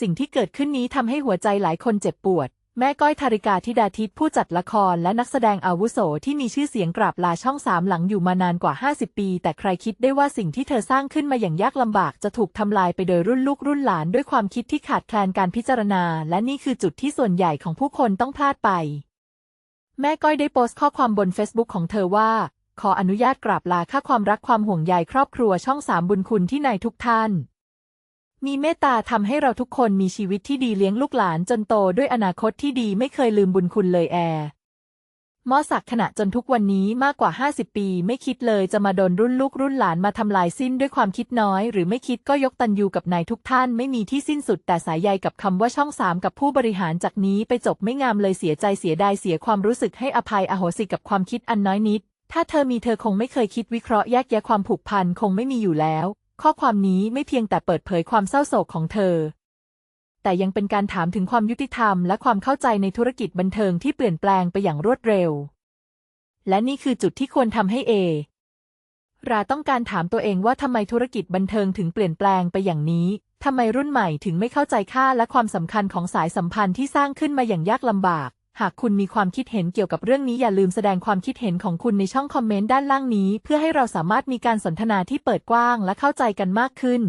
สิ่งที่เกิดขึ้นนี้ทำให้หัวใจหลายคนเจ็บปวด แม่ก้อยธาริกาธิดาทิพย์ผู้จัดละครและนักแสดงอาวุโสที่มีชื่อเสียงกราบลาช่องสามหลังอยู่มานานกว่า 50 ปี แต่ใครคิดได้ว่าสิ่งที่เธอสร้างขึ้นมาอย่างยากลำบากจะถูกทำลายไปโดยรุ่นลูกรุ่นหลานด้วยความคิดที่ขาดแคลนการพิจารณา และนี่คือจุดที่ส่วนใหญ่ของผู้คนต้องพลาดไป แม่ก้อยได้โพสต์ข้อความบน Facebook ของเธอว่าขออนุญาตกราบลาค่าความรักความห่วงใยครอบครัวช่องสามบุญคุณที่นายทุกท่าน มีเมตตาทำให้เราทุกคนมีชีวิตที่ดีเลี้ยงลูกหลานจนโตด้วยอนาคตที่ดีไม่เคยลืมบุญคุณเลยแอร์มอสักขณะจนทุกวันนี้มากกว่า 50 ปี ไม่คิดเลยจะมาโดนรุ่นลูกรุ่นหลานมาทำลายสิ้นด้วยความคิดน้อย หรือไม่คิดก็ยกตันยูกับนายทุกท่านไม่มีที่สิ้นสุดแต่สายใยกับคำว่าช่องสามกับผู้บริหารจากนี้ไปจบไม่งามเลยเสียใจเสียดายเสียความรู้สึกให้อภัยอโหสิกับความคิดอันน้อยนิด ถ้าเธอมีเธอคงไม่เคยคิดวิเคราะห์แยกแยะความผูกพันคงไม่มีอยู่แล้ว ข้อความนี้ไม่เพียงแต่เปิดเผยความเศร้าโศกของเธอ แต่ยังเป็นการถามถึงความยุติธรรมและความเข้าใจในธุรกิจบันเทิงที่เปลี่ยนแปลงไปอย่างรวดเร็ว และนี่คือจุดที่ควรทำให้เอ ราต้องการถามตัวเองว่าทำไมธุรกิจบันเทิงถึงเปลี่ยนแปลงไปอย่างนี้ทำไมรุ่นใหม่ถึงไม่เข้าใจค่าและความสำคัญของสายสัมพันธ์ที่สร้างขึ้นมาอย่างยากลำบาก หากคุณมีความคิดเห็นเกี่ยวกับเรื่องนี้อย่าลืมแสดงความคิดเห็นของคุณในช่องคอมเมนต์ด้านล่างนี้ เพื่อให้เราสามารถมีการสนทนาที่เปิดกว้างและเข้าใจกันมากขึ้น